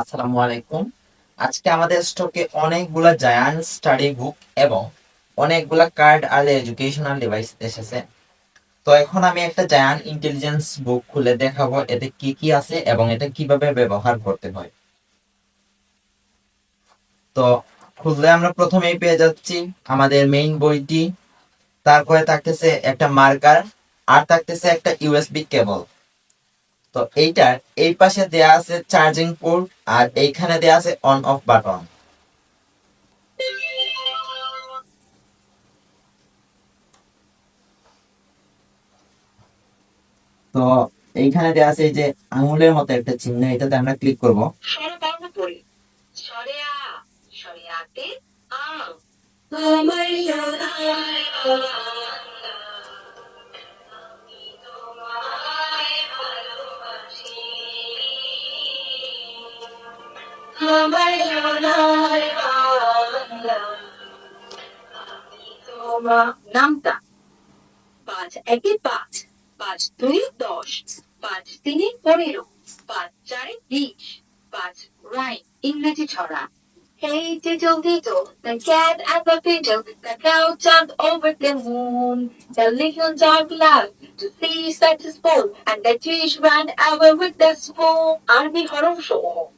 আসসালামু আলাইকুম। আজকে আমাদের স্টকে অনেকগুলা জায়ান্ট স্টাডি বুক এবং অনেকগুলা কার্ড আর এডুকেশনাল ডিভাইস এসেছে। তো এখন আমি একটা জায়ান্ট ইন্টেলিজেন্স বুক খুলে দেখাবো, এতে কি কি আছে এবং এটা কীভাবে ব্যবহার করতে হয়। তো খুললে আমরা প্রথমেই পেয়ে যাচ্ছি আমাদের মেইন বইটি। তারপরে থাকতেছে একটা মার্কার আর থাকতেছে একটা ইউএসবি কেবল তো এইটার এই পাশে দেয়া আছে চার্জিং পোর্ট আর এইখানে দেয়া আছে অন অফ বাটন তো এইখানে দেয়া আছে এই যে আঙুলের মতো একটা চিহ্ন এটাতে আমরা ক্লিক করব। আ আমার পাঁচ একে বিশ পাঁচ rhyme Hey diddle diddle, the cat and the fiddle, the cow jumped over the moon. The little dog laughed to see such a spoon, and the fish ran over with the spoon. আরবি হরফ সমূহ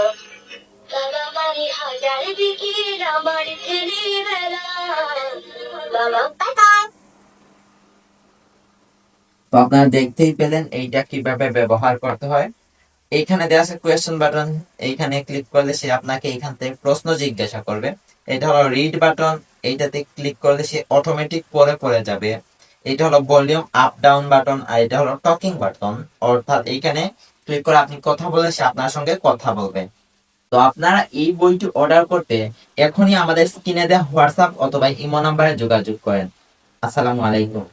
তো আপনারা দেখতেই পেলেন এইটা কীভাবে ব্যবহার করতে হয়। এইখানে দেওয়া আছে কোয়েশ্চেন বাটন এইখানে ক্লিক করলে সে আপনাকে এইখান থেকে প্রশ্ন জিজ্ঞাসা করবে। এটা হলো রিড বাটন এইটাতে ক্লিক করলে সে অটোমেটিক পরে পরে যাবে। এটা হলো ভলিউম আপ ডাউন বাটন আর এটা হলো টকিং বাটন অর্থাৎ এইখানে ক্লিক করে আপনি কথা বলে সে আপনার সঙ্গে কথা বলবে। তো আপনারা এই বইটি অর্ডার করতে এখনই আমাদের স্ক্রিনে দেওয়া হোয়াটসঅ্যাপ অথবা ইমো নাম্বারে যোগাযোগ করেন। আসসালামু আলাইকুম।